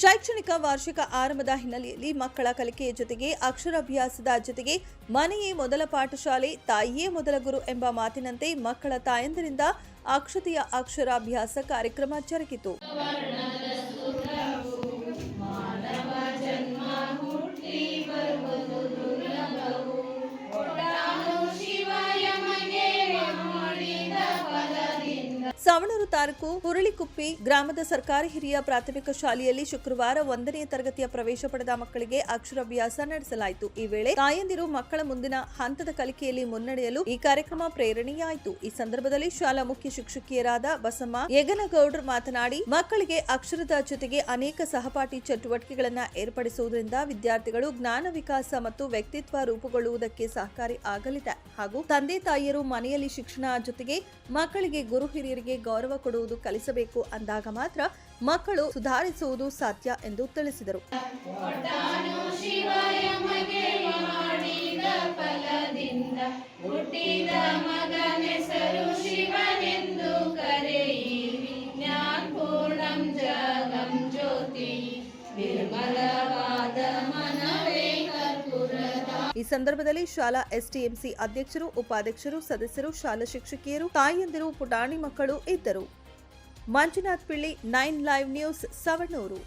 ಶೈಕ್ಷಣಿಕ ವಾರ್ಷಿಕ ಆರಂಭದ ಹಿನ್ನೆಲೆಯಲ್ಲಿ ಮಕ್ಕಳ ಕಲಿಕೆಯ ಜೊತೆಗೆ ಅಕ್ಷರಾಭ್ಯಾಸದ ಜೊತೆಗೆ ಮನೆಯೇ ಮೊದಲ ಪಾಠಶಾಲೆ, ತಾಯಿಯೇ ಮೊದಲ ಗುರು ಎಂಬ ಮಾತಿನಂತೆ ಮಕ್ಕಳ ತಾಯಂದರಿಂದ ಅಕ್ಷತೆಯ ಅಕ್ಷರಾಭ್ಯಾಸ ಕಾರ್ಯಕ್ರಮ ಜರುಗಿತು. ಸವಣೂರು ತಾಲೂಕು ಹುರಳಿಕುಪ್ಪಿ ಗ್ರಾಮದ ಸರ್ಕಾರಿ ಹಿರಿಯ ಪ್ರಾಥಮಿಕ ಶಾಲೆಯಲ್ಲಿ ಶುಕ್ರವಾರ ಒಂದನೇ ತರಗತಿಯ ಪ್ರವೇಶ ಪಡೆದ ಮಕ್ಕಳಿಗೆ ಅಕ್ಷರಾಭ್ಯಾಸ ನಡೆಸಲಾಯಿತು. ಈ ವೇಳೆ ತಾಯಂದಿರು ಮಕ್ಕಳ ಮುಂದಿನ ಹಂತದ ಕಲಿಕೆಯಲ್ಲಿ ಮುನ್ನಡೆಯಲು ಈ ಕಾರ್ಯಕ್ರಮ ಪ್ರೇರಣೆಯಾಯಿತು. ಈ ಸಂದರ್ಭದಲ್ಲಿ ಶಾಲಾ ಮುಖ್ಯ ಶಿಕ್ಷಕಿಯರಾದ ಬಸಮ್ಮ ಯಗನಗೌಡ್ರ ಮಾತನಾಡಿ, ಮಕ್ಕಳಿಗೆ ಅಕ್ಷರದ ಜೊತೆಗೆ ಅನೇಕ ಸಹಪಾಠಿ ಚಟುವಟಿಕೆಗಳನ್ನು ಏರ್ಪಡಿಸುವುದರಿಂದ ವಿದ್ಯಾರ್ಥಿಗಳು ಜ್ಞಾನ ವಿಕಾಸ ಮತ್ತು ವ್ಯಕ್ತಿತ್ವ ರೂಪುಗೊಳ್ಳುವುದಕ್ಕೆ ಸಹಕಾರಿ ಆಗಲಿದೆ. ಹಾಗೂ ತಂದೆ ತಾಯಿಯರು ಮನೆಯಲ್ಲಿ ಶಿಕ್ಷಣ ಜೊತೆಗೆ ಮಕ್ಕಳಿಗೆ ಗುರು ಹಿರಿಯರಿಗೆ ಗೌರವ ಕೊಡುವುದು ಕಲಿಸಬೇಕು ಅಂದಾಗ ಮಾತ್ರ ಮಕ್ಕಳು ಸುಧಾರಿಸುವುದು ಸಾಧ್ಯ ಎಂದು ತಿಳಿಸಿದರು. ಫಲದಿಂದ ಈ ಸಂದರ್ಭದಲ್ಲಿ ಶಾಲಾ ಎಸ್ಟಿಎಂಸಿ ಅಧ್ಯಕ್ಷರು, ಉಪಾಧ್ಯಕ್ಷರು, ಸದಸ್ಯರು, ಶಾಲಾ ಶಿಕ್ಷಕಿಯರು, ತಾಯಿಯಂದಿರು, ಪುಟಾಣಿ ಮಕ್ಕಳು ಇದ್ದರು. Manjunath Pilli, nine live news, Savanur.